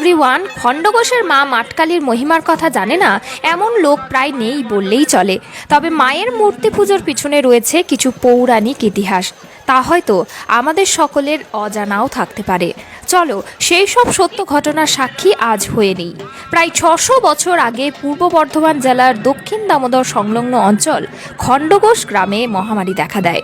Everyone খণ্ডঘোষের মা মাটকালির মহিমার কথা জানে না, এমন লোক প্রায় নেই বললেই চলে। তবে মায়ের মূর্তি পুজোর পিছনে রয়েছে কিছু পৌরাণিক ইতিহাস। তা হয়তো আমাদের সকলের অজানাও থাকতে পারে। চলো, সেই সব সত্য ঘটনার সাক্ষী আজ হয়ে নেই। প্রায় ছশো বছর আগে পূর্ব বর্ধমান জেলার দক্ষিণ দামোদর সংলগ্ন অঞ্চল খণ্ডঘোষ গ্রামে মহামারী দেখা দেয়।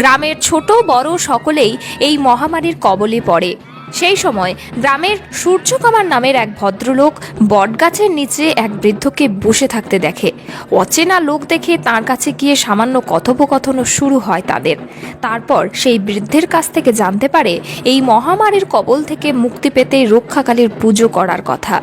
গ্রামের ছোট বড় সকলেই এই মহামারীর কবলে পড়ে। সেই সময় গ্রামের সূর্যকুমার নামের এক ভদ্রলোক বটগাছের নিচে এক বৃদ্ধকে বসে থাকতে দেখে। অচেনা লোক দেখে তার কাছে গিয়ে সামান্য কথোপকথনও শুরু হয় তাদের। তারপর সেই বৃদ্ধের কাছ থেকে জানতে পারে, এই মহামারীর কবল থেকে মুক্তি পেতে রক্ষাকালীর পুজো করার কথা।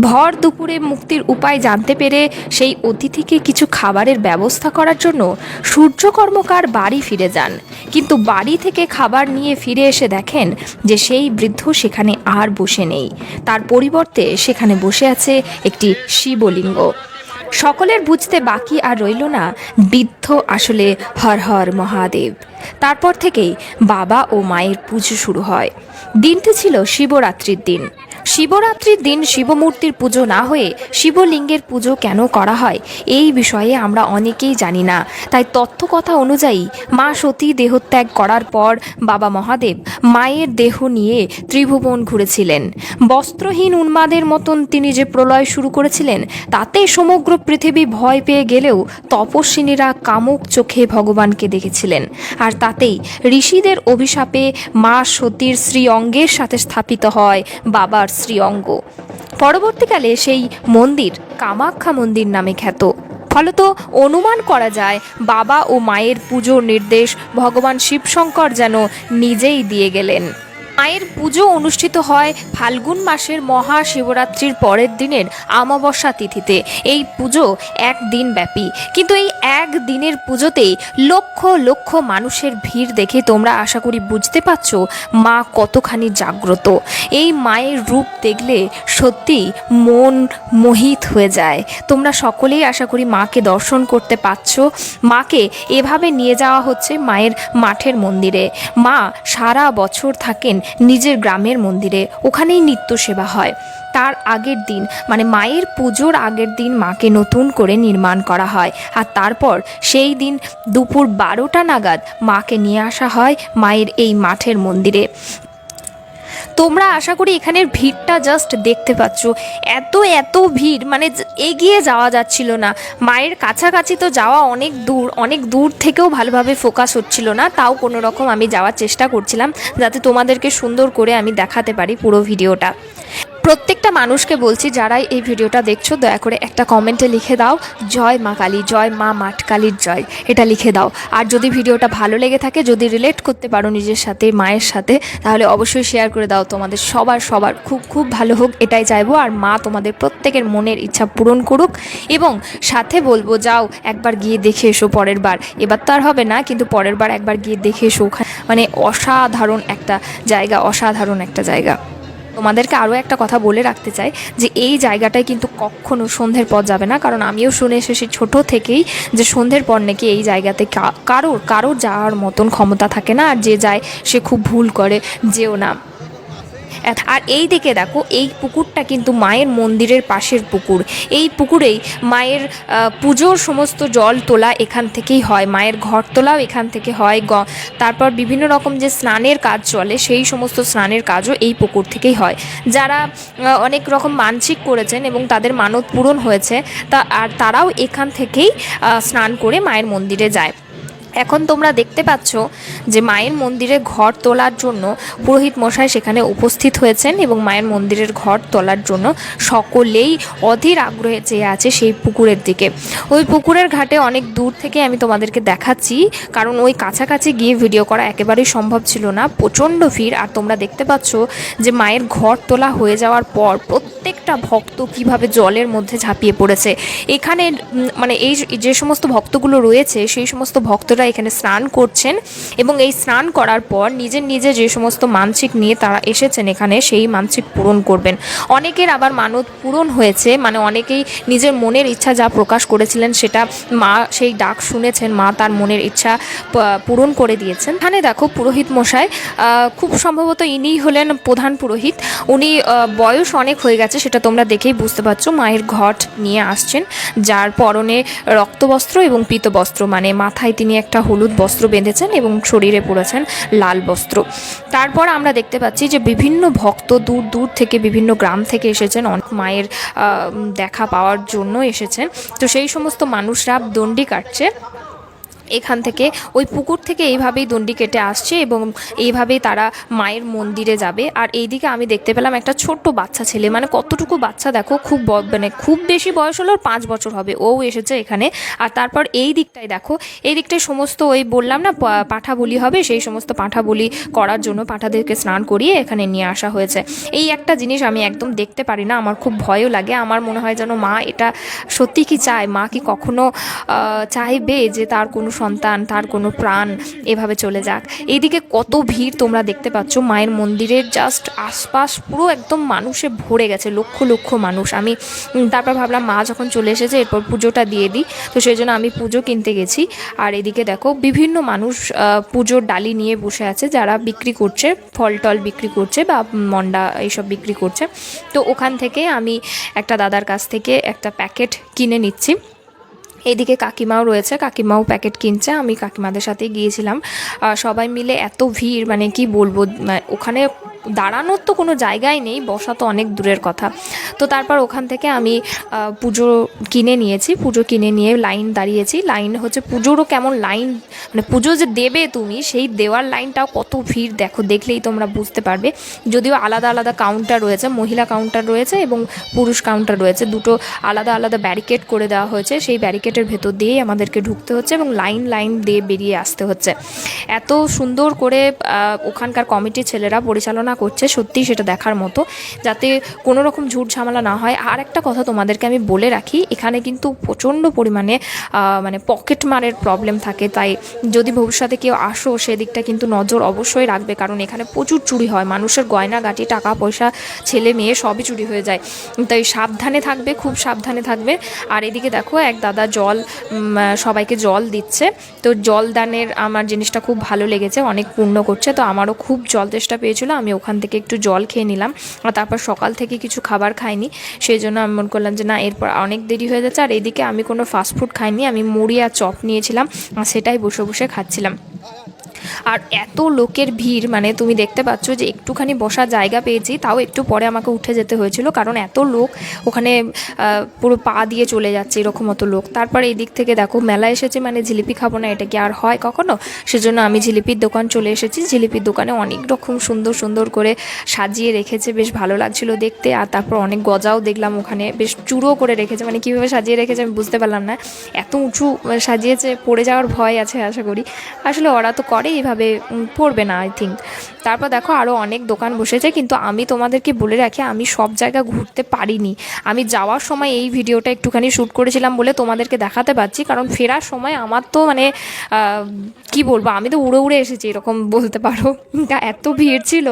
ভর দুপুরে মুক্তির উপায় জানতে পেরে সেই অতিথিকে কিছু খাবারের ব্যবস্থা করার জন্য সূর্য কর্মকার বাড়ি ফিরে যান। কিন্তু বাড়ি থেকে খাবার নিয়ে ফিরে এসে দেখেন যে সেই বৃদ্ধ সেখানে আর বসে নেই। তার পরিবর্তে সেখানে বসে আছে একটি শিবলিঙ্গ। সকলের বুঝতে বাকি আর রইল না বৃদ্ধ আসলে হর হর মহাদেব। তারপর থেকেই বাবা ও মায়ের পুজো শুরু হয়। দিনটি ছিল শিবরাত্রির দিন। শিবরাত্রির দিন শিবমূর্তির পুজো না হয়ে শিবলিঙ্গের পুজো কেন করা হয়? এই বিষয়ে আমরা অনেকেই জানি না। তাই তথ্য কথা অনুযায়ী মা সতী দেহত্যাগ করার পর বাবা মহাদেব মায়ের দেহ নিয়ে ত্রিভুবন ঘুরেছিলেন। বস্ত্রহীন উন্মাদের মতন তিনি যে প্রলয় শুরু করেছিলেন, তাতে সমগ্র পৃথিবী ভয় পেয়ে গেলেও তপস্বিনীরা কামুক চোখে ভগবানকে দেখেছিলেন। আর তাতেই ঋষিদের অভিশাপে মা সতীর শ্রী অঙ্গের সাথে স্থাপিত হয় বাবার শ্রী অঙ্গ পরবর্তীকালে সেই মন্দির কামাখ্যা মন্দির নামে খ্যাত। ফলত অনুমান করা যায়, বাবা ও মায়ের পুজোর নির্দেশ ভগবান শিবশঙ্কর যেন নিজেই দিয়ে গেলেন। মায়ের পুজো অনুষ্ঠিত হয় ফাল্গুন মাসের মহাশিবরাত্রির পরের দিনের অমাবস্যা তিথিতে। এই পুজো এক দিন ব্যাপী। কিন্তু এই এক দিনের পুজোতেই লক্ষ লক্ষ মানুষের ভিড় দেখে তোমরা আশা করি বুঝতে পারছ মা কতখানি জাগ্রত। এই মায়ের রূপ দেখলে সত্যি মন মোহিত হয়ে যায়। তোমরা সকলেই আশা করি মাকে দর্শন করতে পারছ। মাকে এভাবে নিয়ে যাওয়া হচ্ছে মায়ের মাঠের মন্দিরে। মা সারা বছর থাকেন নিজের গ্রামের মন্দিরে। ওখানেই নিত্য সেবা হয়। তার আগের দিন মানে মায়ের পুজোর আগের দিন মাকে নতুন করে নির্মাণ করা হয়। আর তারপর সেই দিন দুপুর বারোটা নাগাদ মাকে নিয়ে আসা হয় মায়ের এই মাঠের মন্দিরে। তোমরা আশা করি এখানের ভিড়টা জাস্ট দেখতে পাচ্ছ। এত এত ভিড় মানে এগিয়ে যাওয়া যাচ্ছিল না। মায়ের কাছাকাছি তো যাওয়া অনেক দূর অনেক দূর থেকেও ভালোভাবে ফোকাস হচ্ছিল না, তাও কোনো রকম আমি যাওয়ার চেষ্টা করছিলাম, যাতে তোমাদেরকে সুন্দর করে আমি দেখাতে পারি পুরো ভিডিওটা। প্রত্যেকটা মানুষকে বলছি, যারাই এই ভিডিওটা দেখছ, দয়া করে একটা কমেন্টে লিখে দাও, জয় মা কালী, জয় মা মাঠ কালীর জয় এটা লিখে দাও। আর যদি ভিডিওটা ভালো লেগে থাকে, যদি রিলেট করতে পারো নিজের সাথে, মায়ের সাথে, তাহলে অবশ্যই শেয়ার করে দাও। তোমাদের সবার সবার খুব খুব ভালো হোক, এটাই চাইব। আর মা তোমাদের প্রত্যেকের মনের ইচ্ছা পূরণ করুক। এবং সাথে বলব, যাও, একবার গিয়ে দেখে এসো পরের বার। এবার তো আর হবে না, কিন্তু পরের বার একবার গিয়ে দেখে এসো ওখানে। মানে অসাধারণ একটা জায়গা, অসাধারণ একটা জায়গা। তোমাদেরকে আরও একটা কথা বলে রাখতে চাই যে এই জায়গাটায় কিন্তু কখনো সন্ধ্যের পর যাবে না। কারণ আমিও শুনে এসেছি ছোট থেকেই যে সন্ধ্যের পর নাকি এই জায়গাতে কারোর কারোর যাওয়ার মতন ক্ষমতা থাকে না। আর যে যায়, সে খুব ভুল করে, যেও না। আর এই দিকে দেখো, এই পুকুরটা কিন্তু মায়ের মন্দিরের পাশের পুকুর। এই পুকুরেই মায়ের পুজোর সমস্ত জল তোলা এখান থেকেই হয়, মায়ের ঘর তোলাও এখান থেকে হয়, গ- তারপর বিভিন্ন রকম যে স্নানের কাজ চলে, সেই সমস্ত স্নানের কাজও এই পুকুর থেকেই হয়। যারা অনেক রকম মানসিক করেছেন এবং তাদের মানত পূরণ হয়েছে, তা, আর তারাও এখান থেকেই স্নান করে মায়ের মন্দিরে যায়। এখন তোমরা দেখতে পাচ্ছ যে মায়ের মন্দিরে ঘর তোলার জন্য পুরোহিত মশাই সেখানে উপস্থিত হয়েছেন এবং মায়ের মন্দিরের ঘর তোলার জন্য সকলেই অধীর আগ্রহে চেয়ে আছে সেই পুকুরের দিকে। ওই পুকুরের ঘাটে অনেক দূর থেকে আমি তোমাদেরকে দেখাচ্ছি, কারণ ওই কাছাকাছি গিয়ে ভিডিও করা একেবারেই সম্ভব ছিল না। প্রচণ্ড ভিড়, আর তোমরা দেখতে পাচ্ছ যে মায়ের ঘর তোলা হয়ে যাওয়ার পর প্রত্যেকটা ভক্ত কীভাবে জলের মধ্যে ঝাঁপিয়ে পড়েছে। এখানে মানে এই যে সমস্ত ভক্তগুলো রয়েছে, সেই সমস্ত ভক্তরা এখানে স্নান করছেন এবং এই স্নান করার পর নিজের নিজে যে সমস্ত মানসিক নিয়ে তারা এসেছেন এখানে, সেই মানসিক পূরণ করবেন। অনেকের আবার মানত পূরণ হয়েছে মানে অনেকেই নিজের মনের ইচ্ছা যা প্রকাশ করেছিলেন সেটা মা সেই ডাক শুনেছেন, মা তার মনের ইচ্ছা পূরণ করে দিয়েছেন। এখানে দেখো পুরোহিত মশাই খুব সম্ভবত ইনিই হলেন প্রধান পুরোহিত। উনি বয়স অনেক হয়ে গেছে, সেটা তোমরা দেখেই বুঝতে পারছ। মায়ের ঘট নিয়ে আসছেন, যার পরনে রক্তবস্ত্র এবং পীতবস্ত্র মানে মাথায় তিনি একটা হলুদ বস্ত্র বেঁধেছেন এবং শরীরে পড়েছেন লাল বস্ত্র। তারপর আমরা দেখতে পাচ্ছি যে বিভিন্ন ভক্ত দূর দূর থেকে বিভিন্ন গ্রাম থেকে এসেছেন, অনেক মায়ের দেখা পাওয়ার জন্য এসেছেন। তো সেই সমস্ত মানুষরা দণ্ডি কাটছে। এখান থেকে, ওই পুকুর থেকে এইভাবেই দণ্ডি কেটে আসছে এবং এইভাবেই তারা মায়ের মন্দিরে যাবে। আর এইদিকে আমি দেখতে পেলাম একটা ছোট্ট বাচ্চা ছেলে মানে কতটুকু বাচ্চা দেখো, খুব মানে খুব বেশি বয়স হলো পাঁচ বছর হবে, ও এসেছে এখানে। আর তারপর এই দিকটায় দেখো, এই দিকটায় সমস্ত ওই বললাম না পাঠা বলি হবে, সেই সমস্ত পাঠা বলি করার জন্য পাঠাদেরকে স্নান করিয়ে এখানে নিয়ে আসা হয়েছে। এই একটা জিনিস আমি একদম দেখতে পারি না, আমার খুব ভয়ও লাগে, আমার মনে হয় যেন মা এটা সত্যি কি চায়? মা কি কখনো চাইবে যে তার কোনো সন্তান, তার কোনো প্রাণ এভাবে চলে যাক। এইদিকে কত ভিড় তোমরা দেখতে পাচ্ছ। মায়ের মন্দিরের জাস্ট আশপাশ পুরো একদম মানুষে ভরে গেছে, লক্ষ লক্ষ মানুষ। আমি তারপর ভাবলাম, মা যখন চলে এসেছে, এরপর পুজোটা দিয়ে দিই। তো সেই জন্য আমি পুজো কিনতে গেছি। আর এদিকে দেখো, বিভিন্ন মানুষ পুজোর ডালি নিয়ে বসে আছে, যারা বিক্রি করছে ফল টল বিক্রি করছে বা মন্ডা এইসব বিক্রি করছে। তো ওখান থেকে আমি একটা দাদার কাছ থেকে একটা প্যাকেট কিনে নিচ্ছি। এদিকে কাকিমাও রয়েছে, কাকিমাও প্যাকেট কিনছে। আমি কাকিমাদের সাথে গিয়েছিলাম। সবাই মিলে এত ভিড় মানে কি বলব মানে ওখানে দাঁড়ানোর তো কোনো জায়গাই নেই, বসা তো অনেক দূরের কথা। তো তারপর ওখান থেকে আমি পুজো কিনে নিয়েছি, পুজো কিনে নিয়ে লাইন দাঁড়িয়েছি। লাইন হচ্ছে পুজোরও কেমন লাইন মানে পুজো যে দেবে তুমি, সেই দেওয়ার লাইনটাও কত ভিড়, দেখো, দেখলেই তোমরা বুঝতে পারবে। যদিও আলাদা আলাদা কাউন্টার রয়েছে, মহিলা কাউন্টার রয়েছে এবং পুরুষ কাউন্টার রয়েছে। দুটো আলাদা আলাদা ব্যারিকেড করে দেওয়া হয়েছে, সেই ব্যারিকেডের ভেতর দিয়েই আমাদেরকে ঢুকতে হচ্ছে এবং লাইন লাইন দিয়ে বেরিয়ে আসতে হচ্ছে। এত সুন্দর করে ওখানকার কমিটির ছেলেরা পরিচালনা করছে সত্যি সেটা দেখার মতো, যাতে কোনো রকম ঝুট ঝামেলা না হয়। আর একটা কথা তোমাদেরকে আমি বলে রাখি, এখানে কিন্তু প্রচণ্ড পরিমাণে মানে পকেট মারের প্রবলেম থাকে। তাই যদি ভবিষ্যতে কেউ আসো, সেদিকটা কিন্তু নজর অবশ্যই রাখবে। কারণ এখানে প্রচুর চুরি হয়। মানুষের গয়না গয়নাগাটি টাকা পয়সা, ছেলে মেয়ে সবই চুরি হয়ে যায়। তাই সাবধানে থাকবে, খুব সাবধানে থাকবে। আর এদিকে দেখো, এক দাদা জল সবাইকে জল দিচ্ছে। তো জল দানের আমার জিনিসটা খুব ভালো লেগেছে, অনেক পূর্ণ করছে। তো আমারও খুব জল তেষ্টা পেয়েছিলো, আমি ওখান থেকে একটু জল খেয়ে নিলাম। আর তারপর সকাল থেকে কিছু খাবার খাইনি। সেই জন্য আমি মনে করলাম যে, না, এরপর অনেক দেরি হয়ে যাচ্ছে। আর এদিকে আমি কোনো ফাস্টফুড খাইনি। আমি মুড়ি আর চপ নিয়েছিলাম। সেটাই বসে বসে খাচ্ছিলাম। আর এত লোকের ভিড় মানে তুমি দেখতে পাচ্ছ যে একটুখানি বসার জায়গা পেয়েছি, তাও একটু পরে আমাকে উঠে যেতে হয়েছিল, কারণ এত লোক ওখানে পুরো পা দিয়ে চলে যাচ্ছে এরকম মতো লোক। তারপরে এই দিক থেকে দেখো, মেলা এসেছে মানে জিলিপি খাব না, এটা কি আর হয় কখনো? সেজন্য আমি জিলিপির দোকান চলে এসেছি, জিলিপির দোকানে অনেক রকম সুন্দর সুন্দর করে সাজিয়ে রেখেছে, বেশ ভালো লাগছিল দেখতে, আর তারপর অনেক গজাও দেখলাম ওখানে, বেশ চুরো করে রেখেছে মানে কীভাবে সাজিয়ে রেখেছে আমি বুঝতে পারলাম না। এত উঁচু সাজিয়েছে, পড়ে যাওয়ার ভয় আছে আশা করি। আসলে ওরা তো করে এইভাবে পড়বে না আই থিঙ্ক তারপর দেখো আরও অনেক দোকান বসেছে, কিন্তু আমি তোমাদেরকে বলে রাখি, আমি সব জায়গা ঘুরতে পারিনি। আমি যাওয়ার সময় এই ভিডিওটা একটুখানি শ্যুট করেছিলাম বলে তোমাদেরকে দেখাতে পারছি কারণ ফেরার সময় আমার তো মানে কি বলব, আমি তো উড়ে উড়ে এসেছি, এরকম বলতে পারো। এত ভিড় ছিল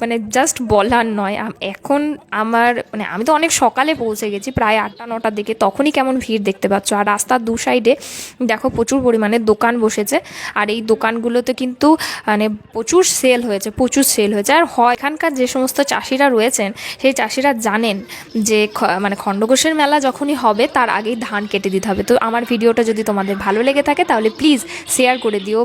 মানে জাস্ট বলার নয়। এখন আমার মানে আমি তো অনেক সকালে পৌঁছে গেছি, প্রায় আটটা, নটার দিকে, তখনই কেমন ভিড় দেখতে পাচ্ছ। আর রাস্তার দু সাইডে দেখো প্রচুর পরিমাণে দোকান বসেছে, আর এই দোকানগুলোতে কিন্তু মানে প্রচুর সেল হয়েছে, প্রচুর সেল হয়েছে। আর হয়, এখানকার যে সমস্ত চাষিরা রয়েছেন, সেই চাষিরা জানেন যে মানে খণ্ডঘোষের মেলা যখনই হবে, তার আগেই ধান কেটে দিতে হবে। তো আমার ভিডিওটা যদি তোমাদের ভালো লেগে থাকে, তাহলে প্লিজ শেয়ার করে দিও।